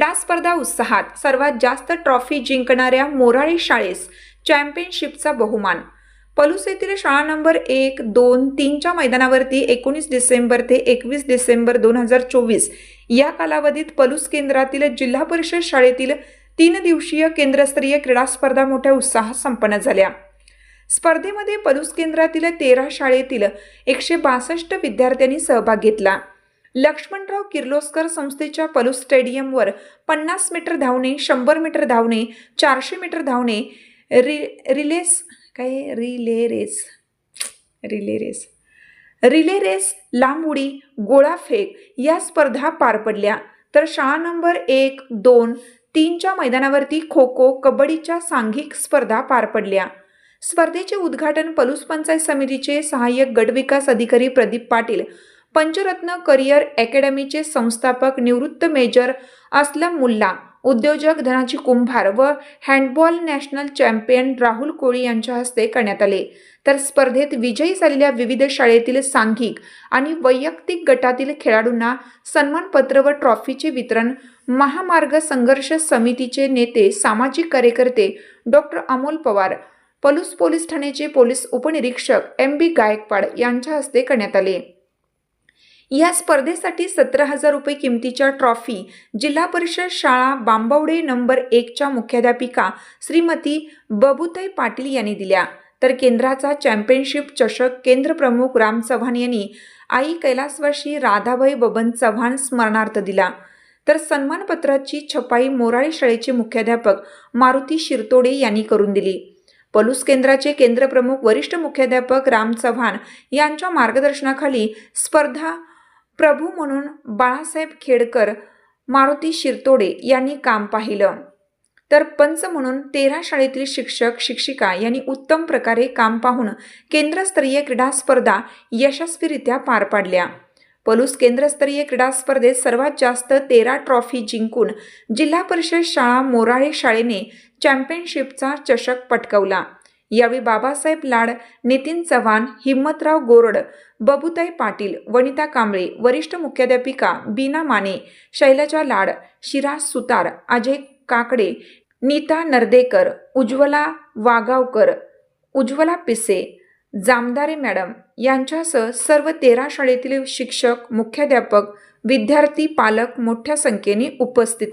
क्रीडा स्पर्धा उत्साहात सर्वात जास्त ट्रॉफी जिंकणाऱ्या मोराळे शाळेस चॅम्पियनशिपचा बहुमान. पलूस येथील शाळा नंबर एक दोन तीनच्या मैदानावरती एकोणीस डिसेंबर ते एकवीस डिसेंबर दोन हजार चोवीस या कालावधीत पलूस केंद्रातील जिल्हा परिषद शाळेतील तीन दिवसीय केंद्रस्तरीय क्रीडा स्पर्धा मोठ्या उत्साहात संपन्न झाल्या. स्पर्धेमध्ये पलूस केंद्रातील तेरा शाळेतील एकशे बासष्ट विद्यार्थ्यांनी सहभाग घेतला. लक्ष्मणराव किर्लोस्कर संस्थेच्या पलूस स्टेडियमवर पन्नास मीटर धावणे शंभर मीटर धावणे चारशे मीटर धावणे रि रिलेस काय? Relay race relay race relay race लांब उडी गोळाफेक या स्पर्धा पार पडल्या. तर शाळा नंबर एक दोन तीनच्या मैदानावरती खो खो कबड्डीच्या सांघिक स्पर्धा पार पडल्या. स्पर्धेचे उद्घाटन पलूस पंचायत समितीचे सहाय्यक गटविकास अधिकारी प्रदीप पाटील पंचरत्न करिअर अकॅडमीचे संस्थापक निवृत्त मेजर असलम मुल्ला उद्योजक धनाजी कुंभार व handball national champion Rahul Koli यांच्या हस्ते करण्यात आले. तर स्पर्धेत विजयी झालेल्या विविध शाळेतील सांघिक आणि वैयक्तिक गटातील खेळाडूंना सन्मानपत्र व ट्रॉफीचे वितरण महामार्ग संघर्ष समितीचे नेते सामाजिक कार्यकर्ते डॉक्टर अमोल पवार पलूस पोलीस ठाण्याचे पोलीस उपनिरीक्षक एम बी गायकवाड यांच्या हस्ते करण्यात आले. या स्पर्धेसाठी सतरा हजार रुपये किमतीच्या ट्रॉफी जिल्हा परिषद शाळा बांबवडे नंबर एकच्या मुख्याध्यापिका श्रीमती बबुताई पाटील यांनी दिल्या. तर केंद्राचा चॅम्पियनशिप चषक केंद्र प्रमुख राम चव्हाण यांनी आई कैलासवाशी राधाबाई बबन चव्हाण स्मरणार्थ दिला. तर सन्मानपत्राची छपाई मोराळे शाळेचे मुख्याध्यापक मारुती शिरतोडे यांनी करून दिली. पलूस केंद्राचे केंद्रप्रमुख वरिष्ठ मुख्याध्यापक राम चव्हाण यांच्या मार्गदर्शनाखाली स्पर्धा प्रभू म्हणून बाळासाहेब खेडकर मारुती शिरतोडे यांनी काम पाहिलं. तर पंच म्हणून तेरा शाळेतील शिक्षक शिक्षिका यांनी उत्तम प्रकारे काम पाहून केंद्रस्तरीय क्रीडा स्पर्धा यशस्वीरित्या पार पाडल्या. पलूस केंद्रस्तरीय क्रीडा स्पर्धेत सर्वात जास्त तेरा ट्रॉफी जिंकून जिल्हा परिषद शाळा मोराळे शाळेने चॅम्पियनशिपचा चषक पटकवला. यावेळी बाबासाहेब लाड नितीन चव्हाण हिम्मतराव गोरड बबुताई पाटील वनिता कांबळे वरिष्ठ मुख्याध्यापिका बीना माने शैलजा लाड शिराज सुतार अजय काकडे नीता नर्देकर उज्ज्वला वागावकर उज्ज्वला पिसे जामदारे मॅडम यांच्यासह सर्व तेरा शाळेतील शिक्षक मुख्याध्यापक विद्यार्थी पालक मोठ्या संख्येने उपस्थित